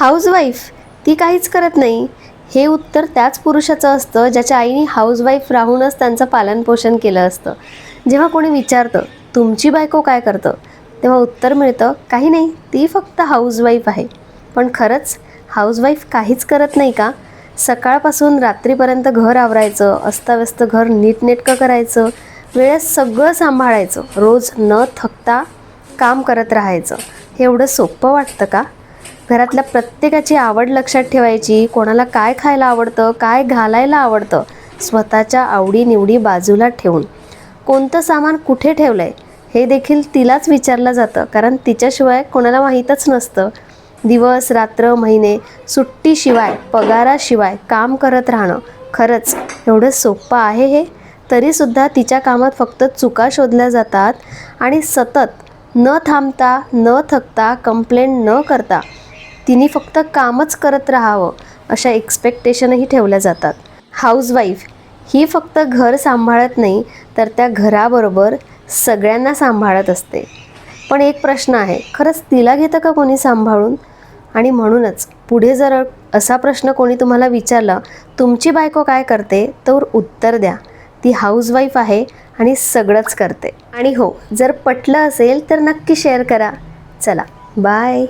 Housewife? ती काहीच करत नाही. हे उत्तर त्याच पुरुषाचं असतं ज्याच्या आईने हाऊसवाईफ राहूनच त्यांचं पालनपोषण केलं असतं. जेव्हा कोणी विचारतं तुमची बायको काय करतं? तेव्हा उत्तर मिळतं काही नाही ती फक्त हाऊसवाईफ आहे. पण खरंच हाऊसवाईफ काहीच करत नाही का? सकाळपासून रात्रीपर्यंत घर आवरायचं अस्ताव्यस्त घर नीटनेटकं करायचं वेळेस सगळं सांभाळायचं रोज न थकता काम करत राहायचं. हे एवढं सोपं वाटतं का? घरातल्या प्रत्येकाची आवड लक्षात ठेवायची. कोणाला काय खायला आवडतं काय घालायला आवडतं स्वतःच्या आवडीनिवडी बाजूला ठेवून. कोणतं सामान कुठे ठेवलं आहे हे देखील तिलाच विचारलं जातं. कारण तिच्याशिवाय कोणाला माहीतच नसतं. दिवस रात्र महिने सुट्टीशिवाय पगाराशिवाय काम करत राहणं. खरंच एवढं सोपं आहे हे? तरीसुद्धा तिच्या कामात फक्त चुका शोधल्या जातात आणि सतत न थांबता न थकता कंप्लेंट न करता तिने फक्त कामच करत राहावं अशा एक्सपेक्टेशनही ठेवल्या जातात. हाऊसवाईफ ही फक्त घर सांभाळत नाही तर त्या घराबरोबर सगळ्यांना सांभाळत असते. पण एक प्रश्न आहे खरंच तिला घेतं का कोणी सांभाळून? आणि म्हणूनच पुढे जर असा प्रश्न कोणी तुम्हाला विचारला तुमची बायको काय करते? तर उत्तर द्या. ती हाऊसवाईफ आहे आणि सगळंच करते. आणि हो जर पटलं असेल तर नक्की शेअर करा. चला बाय